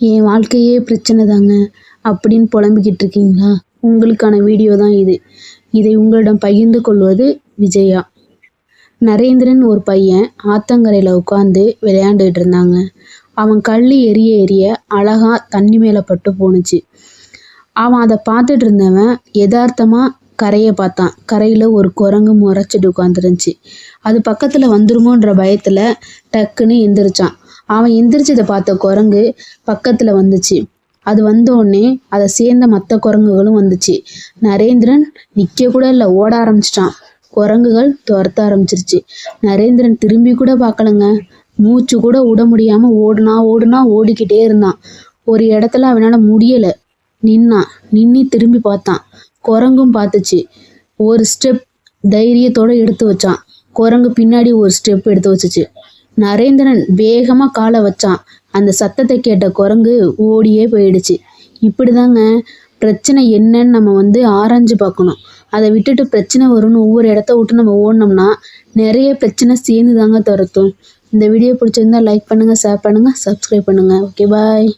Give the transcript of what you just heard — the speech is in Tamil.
என் வாழ்க்கையே பிரச்சனை தாங்க அப்படின்னு புலம்பிக்கிட்டு இருக்கீங்களா? உங்களுக்கான வீடியோ தான் இது. இதை உங்களிடம் பகிர்ந்து கொள்வது விஜயா. நரேந்திரன் ஒரு பையன் ஆத்தங்கரையில் உட்காந்து விளையாண்டுட்டு இருந்தாங்க. அவன் கல் எரிய எரிய அழகா தண்ணி மேலே பட்டு போணுச்சு. அவன் அதை பார்த்துட்டு இருந்தவன் யதார்த்தமாக கரையை பார்த்தான். கரையில் ஒரு குரங்கு முறைச்சிட்டு உட்காந்துருந்துச்சு அது பக்கத்தில் வந்துருமோன்ற பயத்தில் டக்குன்னு எந்திரிச்சான். அவன் எந்திரிச்சதை பார்த்த குரங்கு பக்கத்தில் வந்துச்சு. அது வந்த உடனே அதை சேர்ந்த மற்ற குரங்குகளும் வந்துச்சு. நரேந்திரன் நிற்க கூட இல்லை ஓட ஆரம்பிச்சிட்டான். குரங்குகள் துரத்த ஆரம்பிச்சிருச்சு. நரேந்திரன் திரும்பி கூட பார்க்கலங்க. மூச்சு கூட விட முடியாமல் ஓடுனா ஓடுனா ஓடிக்கிட்டே இருந்தான். ஒரு இடத்துல அவனால முடியலை. நின்னான் நின்னி திரும்பி பார்த்தான். குரங்கும் பார்த்துச்சு. ஒரு ஸ்டெப் தைரியத்தோட எடுத்து வச்சான். குரங்கு பின்னாடி ஒரு ஸ்டெப் எடுத்து வச்சுச்சு. நரேந்திரன் வேகமாக காலை வச்சான். அந்த சத்தத்தை கேட்ட குரங்கு ஓடியே போயிடுச்சு. இப்படிதாங்க பிரச்சனை என்னன்னு நம்ம வந்து ஆராய்ஞ்சு பார்க்கணும். அதை விட்டுட்டு பிரச்சனை வரும்னு ஒவ்வொரு இடத்த விட்டு நம்ம ஓடினோம்னா நிறைய பிரச்சனை சேர்ந்து தாங்க துரத்தும் இந்த வீடியோ பிடிச்சிருந்தா லைக் பண்ணுங்கள் ஷேர் பண்ணுங்கள் சப்ஸ்கிரைப் பண்ணுங்க. Okay bye